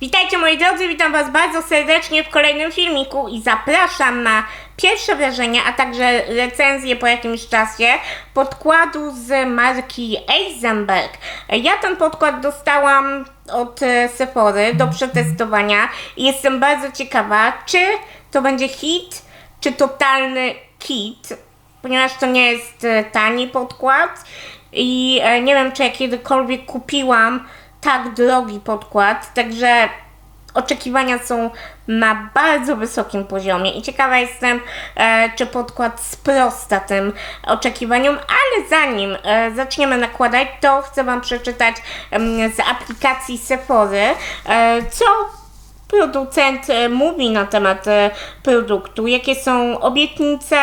Witajcie moi drodzy, witam was bardzo serdecznie w kolejnym filmiku i zapraszam na pierwsze wrażenia, a także recenzję po jakimś czasie podkładu z marki Eisenberg. Ja ten podkład dostałam od e, Sephory do przetestowania i jestem bardzo ciekawa, czy to będzie hit, czy totalny kit, ponieważ to nie jest e, tani podkład i e, nie wiem, czy ja kiedykolwiek kupiłam tak drogi podkład, także oczekiwania są na bardzo wysokim poziomie. I ciekawa jestem, e, czy podkład sprosta tym oczekiwaniom, ale zanim e, zaczniemy nakładać, to chcę Wam przeczytać em, z aplikacji Sephory, e, co producent e, mówi na temat e, produktu, jakie są obietnice,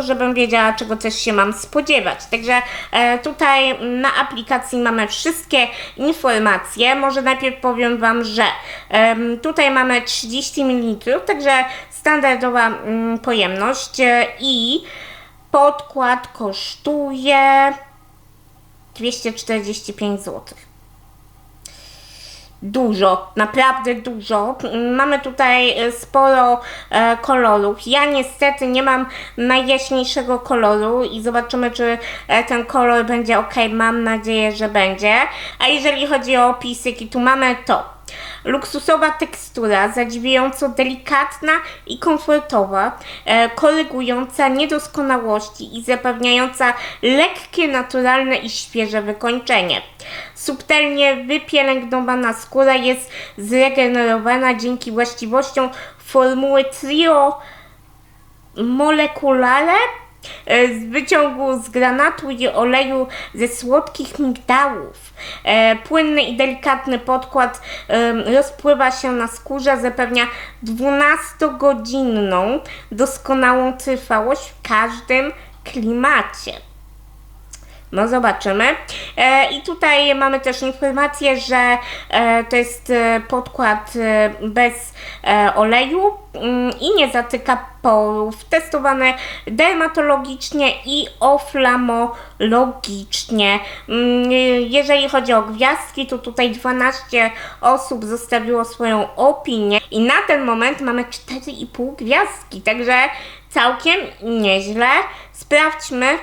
żebym wiedziała, czego też się mam spodziewać. Także e, tutaj na aplikacji mamy wszystkie informacje. Może najpierw powiem Wam, że tutaj mamy 30 ml, także standardowa mm, pojemność i podkład kosztuje 245 zł dużo, naprawdę dużo. Mamy tutaj e, sporo e, kolorów. Ja niestety nie mam najjaśniejszego koloru i zobaczymy, czy e, ten kolor będzie ok. Mam nadzieję, że będzie. A jeżeli chodzi o opisy, jaki tu mamy, to Luksusowa tekstura, zadziwiająco delikatna i komfortowa, e, korygująca niedoskonałości i zapewniająca lekkie, naturalne i świeże wykończenie. Subtelnie wypielęgnowana skóra jest zregenerowana dzięki właściwościom formuły trio molekulare z wyciągu z granatu i oleju ze słodkich migdałów. E, Płynny i delikatny podkład rozpływa się na skórze, zapewnia 12-godzinną doskonałą trwałość w każdym klimacie. No zobaczymy. E, I tutaj mamy też informację, że e, to jest e, podkład bez oleju mm, i nie zatyka porów. Testowany dermatologicznie i oflamologicznie. Mm, Jeżeli chodzi o gwiazdki, to tutaj 12 osób zostawiło swoją opinię i na ten moment mamy 4,5 gwiazdki, także całkiem nieźle. Sprawdźmy,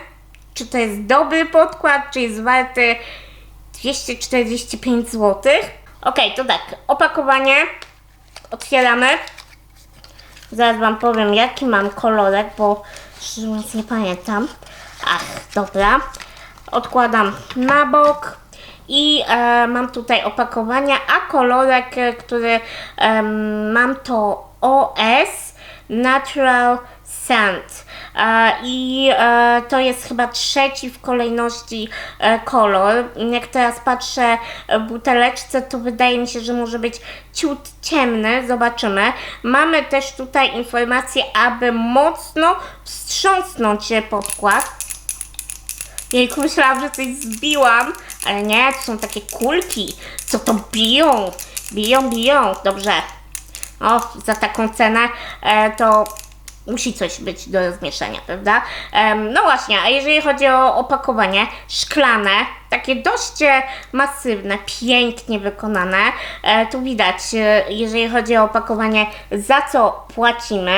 czy to jest dobry podkład, czy jest warty 245 zł. Ok, to tak, opakowanie otwieramy. Zaraz Wam powiem, jaki mam kolorek, bo szczerze mówiąc nie pamiętam. Ach, dobra. Odkładam na bok. I e, mam tutaj opakowania, a kolorek, e, który em, mam to OS Natural E, I e, to jest chyba trzeci w kolejności e, kolor. Jak teraz patrzę w buteleczce, to wydaje mi się, że może być ciut ciemny. Zobaczymy. Mamy też tutaj informację, aby mocno wstrząsnąć podkład. Jejku, myślałam, że coś zbiłam, ale nie, to są takie kulki, co to biją, biją, biją, dobrze. O, za taką cenę e, to musi coś być do rozmieszania, prawda? No właśnie, a jeżeli chodzi o opakowanie szklane, takie dość e, masywne, pięknie wykonane, e, tu widać, e, jeżeli chodzi o opakowanie, za co płacimy.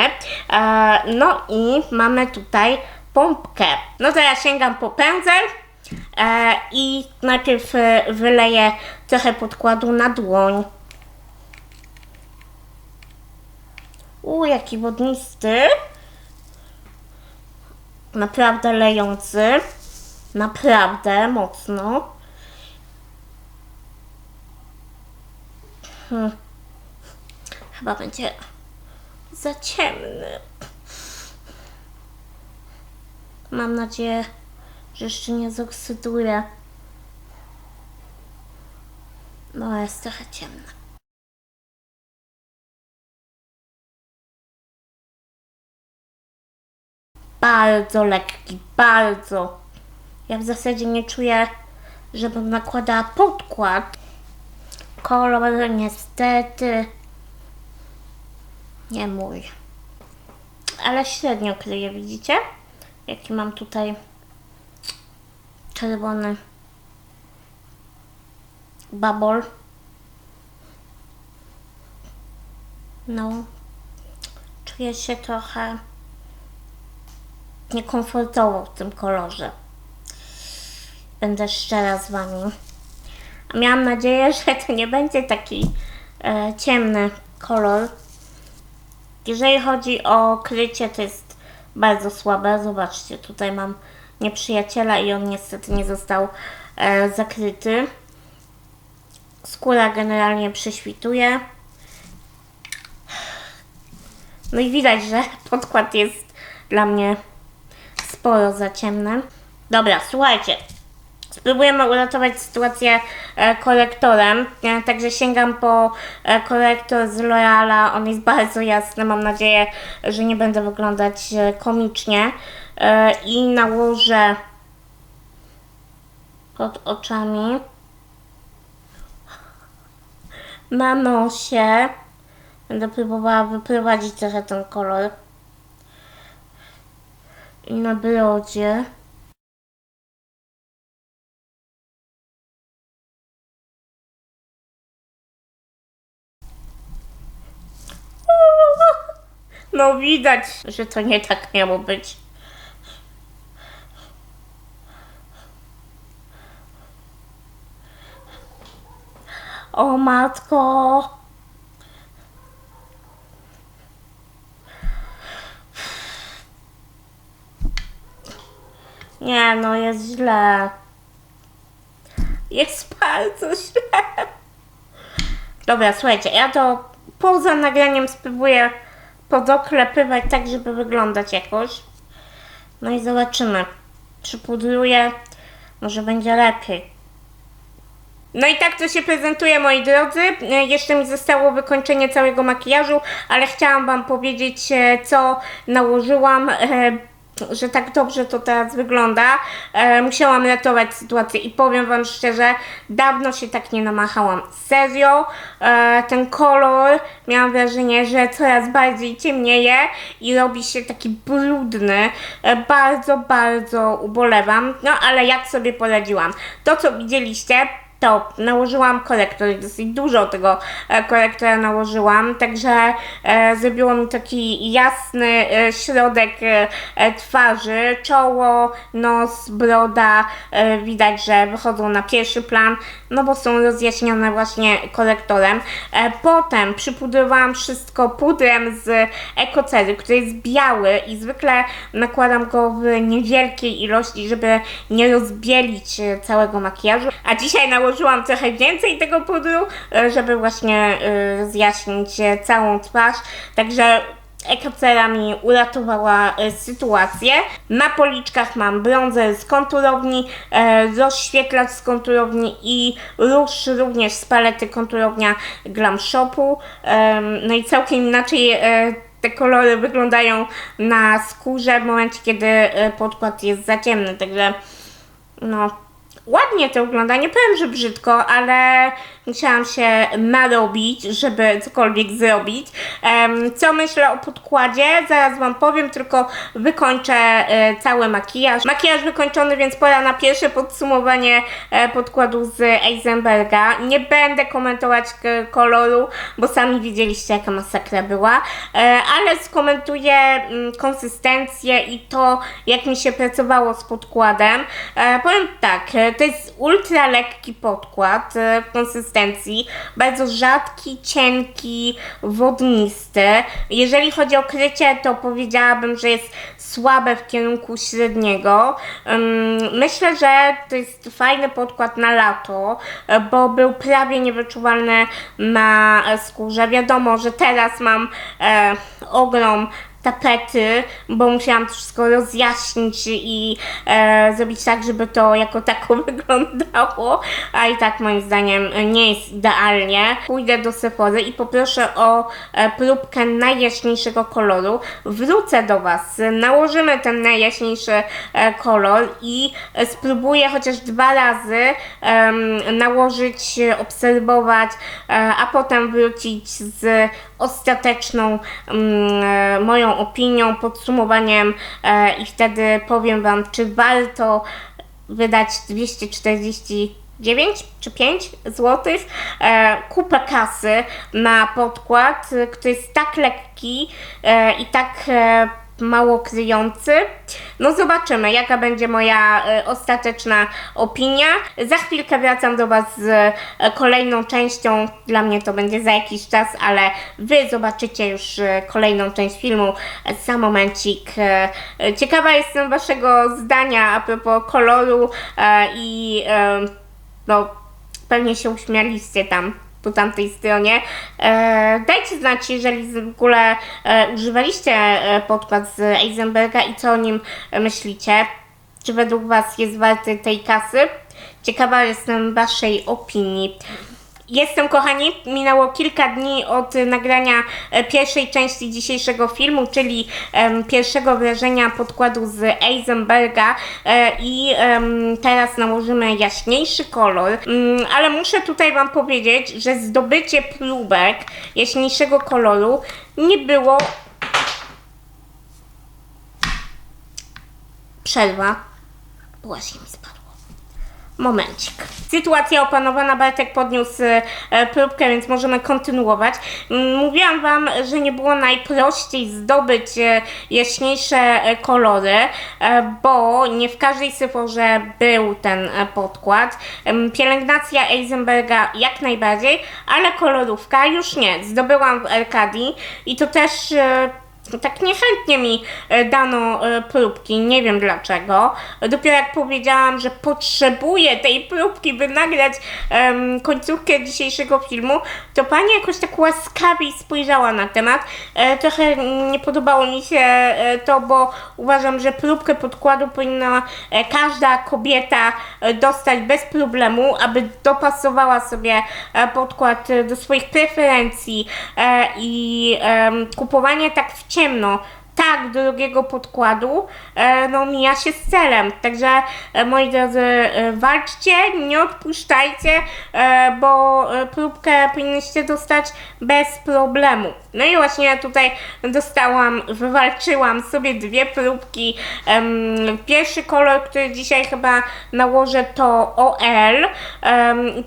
No i mamy tutaj pompkę. No to ja sięgam po pędzel i najpierw wyleję trochę podkładu na dłoń. U, jaki wodnisty. Naprawdę lejący. Naprawdę mocno. Hmm. Chyba będzie za ciemny. Mam nadzieję, że jeszcze nie zoksyduje. No, jest trochę ciemna. Bardzo lekki, bardzo. Ja w zasadzie nie czuję, żebym nakładała podkład. Kolor niestety nie mój. Ale średnio kryje, widzicie? Jaki mam tutaj czerwony babol. No, czuję się trochę niekomfortowo w tym kolorze. Będę szczera z Wami. A miałam nadzieję, że to nie będzie taki e, ciemny kolor. Jeżeli chodzi o krycie, to jest bardzo słabe. Zobaczcie, tutaj mam nieprzyjaciela i on niestety nie został e, zakryty. Skóra generalnie prześwituje. No i widać, że podkład jest dla mnie sporo za ciemny. Dobra, słuchajcie. Spróbujemy uratować sytuację e, korektorem. E, także sięgam po e, korektor z L'Oreala. On jest bardzo jasny. Mam nadzieję, że nie będę wyglądać komicznie. I nałożę pod oczami. Na nosie. Będę próbowała wyprowadzić trochę ten kolor. I na brodzie. No widać, że to nie tak miało być. O matko. Nie, no jest źle. Jest bardzo źle. Dobra, słuchajcie, ja to poza nagraniem spróbuję podoklepywać tak, żeby wyglądać jakoś. No i zobaczymy. Przypudruję, może będzie lepiej. No i tak to się prezentuje, moi drodzy. E, Jeszcze mi zostało wykończenie całego makijażu, ale chciałam Wam powiedzieć, e, co nałożyłam. Że tak dobrze to teraz wygląda. E, musiałam ratować sytuację i powiem Wam szczerze, dawno się tak nie namachałam. Serio, e, ten kolor miałam wrażenie, że coraz bardziej ciemnieje i robi się taki brudny. E, bardzo, bardzo ubolewam. No ale jak sobie poradziłam? To, co widzieliście, to nałożyłam korektor, dosyć dużo tego e, korektora nałożyłam, także e, zrobiło mi taki jasny e, środek twarzy, czoło, nos, broda, widać, że wychodzą na pierwszy plan, no bo są rozjaśnione właśnie korektorem. Potem przypudrowałam wszystko pudrem z ekocery, który jest biały i zwykle nakładam go w niewielkiej ilości, żeby nie rozbielić całego makijażu, a dzisiaj nałożyłam trochę więcej tego pudru, e, żeby właśnie e, zjaśnić e, całą twarz, także Ekocera mi uratowała sytuację. Na policzkach mam bronzer z konturowni, rozświetlacz z konturowni i róż również z palety konturownia Glam Shopu. No i całkiem inaczej te kolory wyglądają na skórze w momencie, kiedy podkład jest za ciemny, także no ładnie to wygląda, nie powiem, że brzydko, ale musiałam się narobić, żeby cokolwiek zrobić. Co myślę o podkładzie? Zaraz Wam powiem, tylko wykończę e, cały makijaż. Makijaż wykończony, więc pora na pierwsze podsumowanie e, podkładu z Eisenberga. Nie będę komentować koloru, bo sami widzieliście jaka masakra była, e, ale skomentuję mm, konsystencję i to, jak mi się pracowało z podkładem. Powiem tak, to jest ultra lekki podkład e, w konsystencji, bardzo rzadki, cienki, wodnisty. Jeżeli chodzi o krycie, to powiedziałabym, że jest słabe w kierunku średniego. Myślę, że to jest fajny podkład na lato, e, bo był prawie niewyczuwalny na e, skórze. Wiadomo, że teraz mam ogrom tapety, bo musiałam to wszystko rozjaśnić i e, zrobić tak, żeby to jako tako wyglądało, a i tak moim zdaniem nie jest idealnie. Pójdę do Sephory i poproszę o e, próbkę najjaśniejszego koloru. Wrócę do Was, nałożymy ten najjaśniejszy e, kolor i spróbuję chociaż dwa razy nałożyć, obserwować, e, a potem wrócić z ostateczną mm, e, opinią, podsumowaniem e, i wtedy powiem Wam, czy warto wydać 240 9 czy 5 zł, e, kupę kasy na podkład, e, który jest tak lekki e, i tak e, mało kryjący. No zobaczymy, jaka będzie moja e, ostateczna opinia. Za chwilkę wracam do Was z e, kolejną częścią. Dla mnie to będzie za jakiś czas, ale Wy zobaczycie już e, kolejną część filmu e, za momencik. E, e, Ciekawa jestem Waszego zdania a propos koloru e, i e, no, pewnie się uśmialiście tam po tamtej stronie. E, dajcie znać, jeżeli w ogóle e, używaliście e, podkład z Eisenberga i co o nim myślicie. Czy według Was jest warty tej kasy? Ciekawa jestem Waszej opinii. Jestem, kochani, minęło kilka dni od nagrania e, pierwszej części dzisiejszego filmu, czyli em, pierwszego wrażenia podkładu z Eisenberga e, i em, teraz nałożymy jaśniejszy kolor, Mm, ale muszę tutaj Wam powiedzieć, że zdobycie próbek jaśniejszego koloru nie było przerwa. Właśnie mi spadło. Momencik. Sytuacja opanowana, Bartek podniósł e, próbkę, więc możemy kontynuować. Mm, Mówiłam Wam, że nie było najprościej zdobyć e, jaśniejsze e, kolory, e, bo nie w każdej syforze był ten e, podkład. Pielęgnacja Eisenberga jak najbardziej, ale kolorówka już nie. Zdobyłam w Arkadii i to też e, tak niechętnie mi e, dano e, próbki, nie wiem dlaczego. Dopiero jak powiedziałam, że potrzebuję tej próbki, by nagrać em, końcówkę dzisiejszego filmu, to pani jakoś tak łaskawiej spojrzała na temat. E, trochę nie podobało mi się e, to, bo uważam, że próbkę podkładu powinna e, każda kobieta e, dostać bez problemu, aby dopasowała sobie e, podkład e, do swoich preferencji e, i em, kupowanie tak w ciemno tak drogiego podkładu e, no mija się z celem. Także e, moi drodzy, e, walczcie, nie odpuszczajcie, bo próbkę powinniście dostać bez problemu. No i właśnie tutaj dostałam, wywalczyłam sobie dwie próbki. Pierwszy kolor, który dzisiaj chyba nałożę to OL.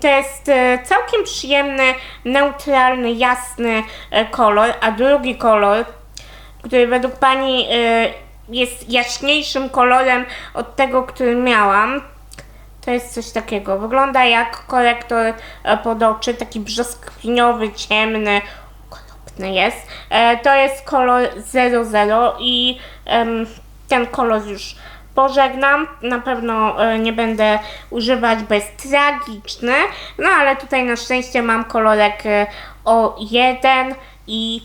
To jest całkiem przyjemny, neutralny, jasny kolor, a drugi kolor który według Pani y, jest jaśniejszym kolorem od tego, który miałam. To jest coś takiego. Wygląda jak korektor e, pod oczy, taki brzoskwiniowy, ciemny, okropny jest. E, to jest kolor 00 i em, ten kolor już pożegnam. Na pewno e, nie będę używać, bo jest tragiczny. No ale tutaj na szczęście mam kolorek e, O1 i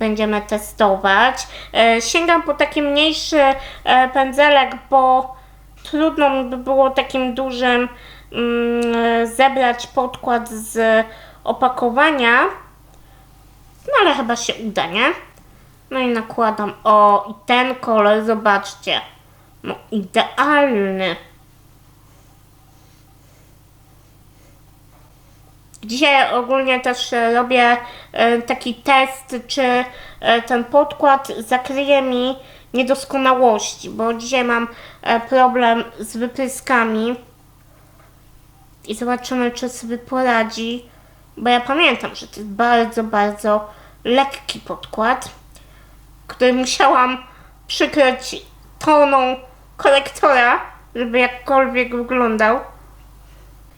będziemy testować. E, sięgam po taki mniejszy e, pędzelek, bo trudno by było takim dużym mm, e, zebrać podkład z opakowania. No ale chyba się uda, nie? No i nakładam. O, i ten kolor, zobaczcie. No, idealny. Dzisiaj ogólnie też e, robię e, taki test, czy e, ten podkład zakryje mi niedoskonałości, bo dzisiaj mam problem z wypryskami i zobaczymy, czy sobie poradzi, bo ja pamiętam, że to jest bardzo, bardzo lekki podkład, który musiałam przykryć toną korektora, żeby jakkolwiek wyglądał.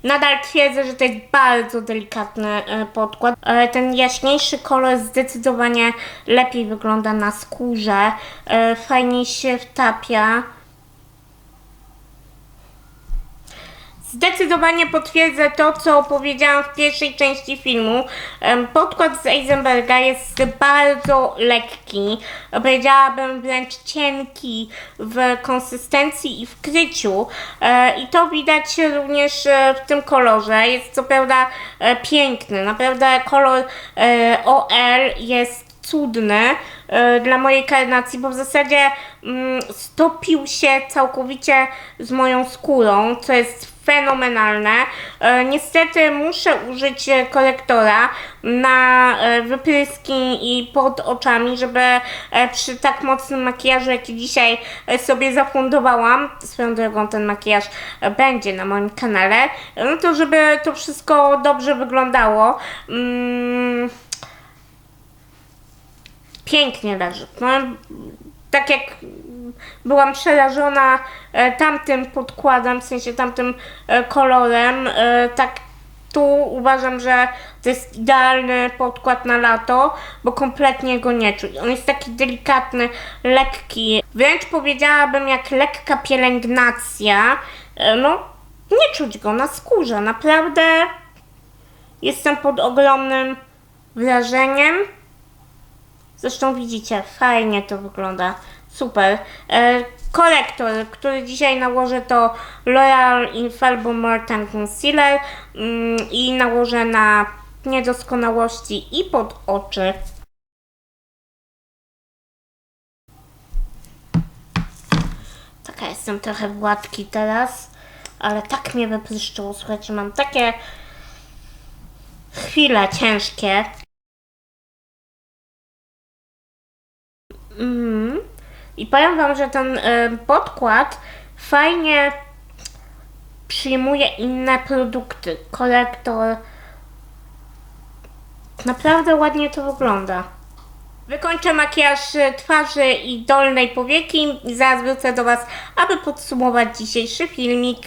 Nadal twierdzę, że to jest bardzo delikatny e, podkład. E, Ten jaśniejszy kolor zdecydowanie lepiej wygląda na skórze. E, Fajniej się wtapia. Zdecydowanie potwierdzę to, co powiedziałam w pierwszej części filmu. Podkład z Eisenberga jest bardzo lekki, powiedziałabym wręcz cienki w konsystencji i w kryciu. E, I to widać również e, w tym kolorze. Jest co prawda e, piękny. Naprawdę kolor OL jest cudny dla mojej karnacji, bo w zasadzie mm, stopił się całkowicie z moją skórą, co jest fenomenalne. E, niestety muszę użyć e, korektora na e, wypryski i pod oczami, żeby przy tak mocnym makijażu, jaki dzisiaj sobie zafundowałam, swoją drogą ten makijaż będzie na moim kanale, no to żeby to wszystko dobrze wyglądało. Mm, pięknie leży. No, tak jak byłam przerażona e, tamtym podkładem, w sensie tamtym e, kolorem, e, tak tu uważam, że to jest idealny podkład na lato, bo kompletnie go nie czuć. On jest taki delikatny, lekki, wręcz powiedziałabym jak lekka pielęgnacja. No, nie czuć go na skórze. Naprawdę jestem pod ogromnym wrażeniem. Zresztą widzicie, fajnie to wygląda. Super. E, korektor, który dzisiaj nałożę to L'Oreal Infallible Mertan Concealer mm, i nałożę na niedoskonałości i pod oczy. Taka jestem trochę w łatki teraz, ale tak mnie wypryszczyło. Słuchajcie, mam takie chwile ciężkie. Mhm. I powiem Wam, że ten y, podkład fajnie przyjmuje inne produkty. Korektor. Naprawdę ładnie to wygląda. Wykończę makijaż y, twarzy i dolnej powieki i zaraz wrócę do Was, aby podsumować dzisiejszy filmik.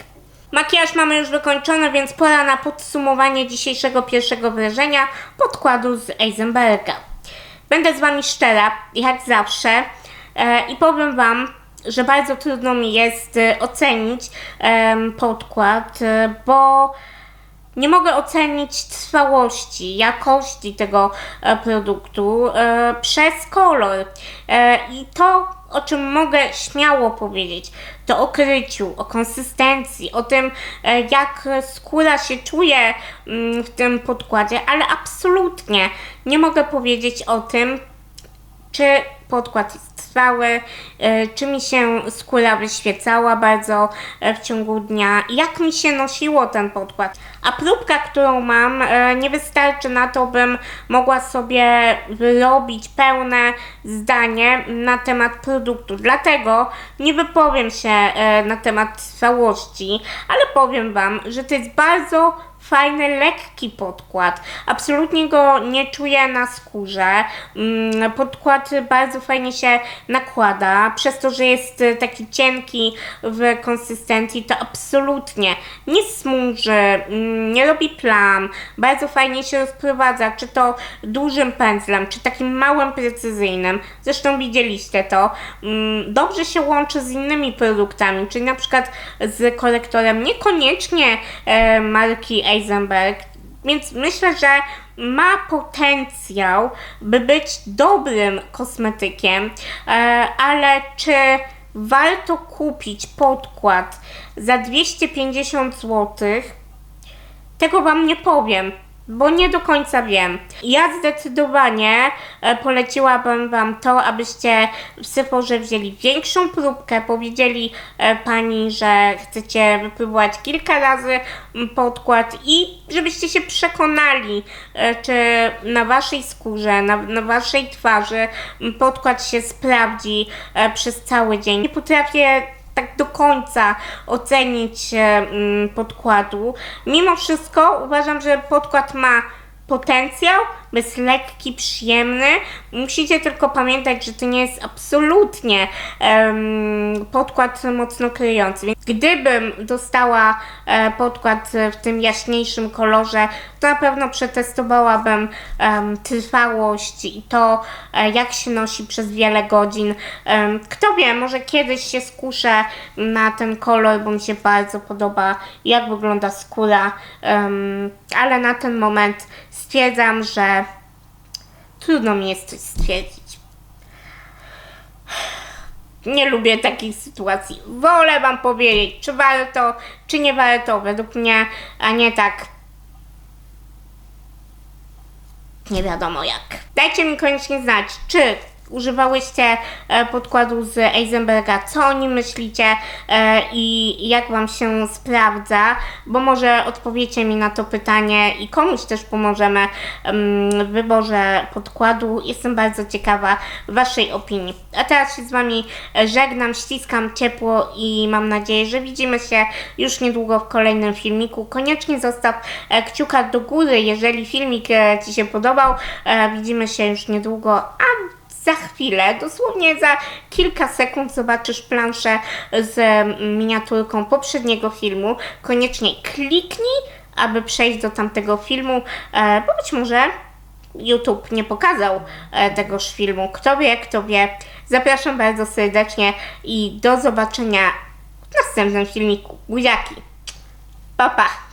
Makijaż mamy już wykończony, więc pora na podsumowanie dzisiejszego pierwszego wrażenia podkładu z Eisenberga. Będę z Wami szczera, jak zawsze, i powiem Wam, że bardzo trudno mi jest e, ocenić podkład, e, bo nie mogę ocenić trwałości, jakości tego e, produktu e, przez kolor. E, I to, o czym mogę śmiało powiedzieć, to o kryciu, o konsystencji, o tym, e, jak skóra się czuje mm, w tym podkładzie, ale absolutnie nie mogę powiedzieć o tym, czy podkład jest trwały, e, czy mi się skóra wyświecała bardzo e, w ciągu dnia, jak mi się nosiło ten podkład. A próbka, którą mam, e, nie wystarczy na to, bym mogła sobie wyrobić pełne zdanie na temat produktu. Dlatego nie wypowiem się na temat trwałości, ale powiem Wam, że to jest bardzo fajny, lekki podkład. Absolutnie go nie czuję na skórze. Mm, Podkład bardzo fajnie się nakłada. Przez to, że jest e, taki cienki w konsystencji, to absolutnie nie smuży, mm, nie robi plam. Bardzo fajnie się rozprowadza, czy to dużym pędzlem, czy takim małym, precyzyjnym. Zresztą widzieliście to. Mm, Dobrze się łączy z innymi produktami, czyli na przykład z korektorem niekoniecznie e, marki Eisenberg, więc myślę, że ma potencjał, by być dobrym kosmetykiem, e, ale czy warto kupić podkład za 250 zł? Tego Wam nie powiem, bo nie do końca wiem. Ja zdecydowanie e, poleciłabym Wam to, abyście w Sephorze wzięli większą próbkę, powiedzieli e, Pani, że chcecie wypróbować kilka razy podkład i żebyście się przekonali, e, czy na Waszej skórze, na, na Waszej twarzy podkład się sprawdzi przez cały dzień. Nie potrafię tak do końca ocenić e, mm, podkładu. Mimo wszystko uważam, że podkład ma potencjał, jest lekki, przyjemny. Musicie tylko pamiętać, że to nie jest absolutnie em, podkład mocno kryjący. Więc gdybym dostała e, podkład w tym jaśniejszym kolorze, to na pewno przetestowałabym em, trwałość i to, e, jak się nosi przez wiele godzin. Em, kto wie, może kiedyś się skuszę na ten kolor, bo mi się bardzo podoba, jak wygląda skóra, em, ale na ten moment stwierdzam, że trudno mi jest coś stwierdzić. Nie lubię takich sytuacji. Wolę Wam powiedzieć, czy warto, czy nie warto, według mnie, a nie tak. Nie wiadomo jak. Dajcie mi koniecznie znać, czy używałyście e, podkładu z Eisenberga, co o nim myślicie e, i jak Wam się sprawdza, bo może odpowiecie mi na to pytanie i komuś też pomożemy em, w wyborze podkładu. Jestem bardzo ciekawa Waszej opinii. A teraz się z Wami e, żegnam, ściskam ciepło i mam nadzieję, że widzimy się już niedługo w kolejnym filmiku. Koniecznie zostaw kciuka do góry, jeżeli filmik Ci się podobał. Widzimy się już niedługo, a za chwilę, dosłownie za kilka sekund zobaczysz planszę z miniaturką poprzedniego filmu. Koniecznie kliknij, aby przejść do tamtego filmu, e, bo być może YouTube nie pokazał e, tegoż filmu. Kto wie, kto wie. Zapraszam bardzo serdecznie i do zobaczenia w następnym filmiku. Buziaki. Pa, pa.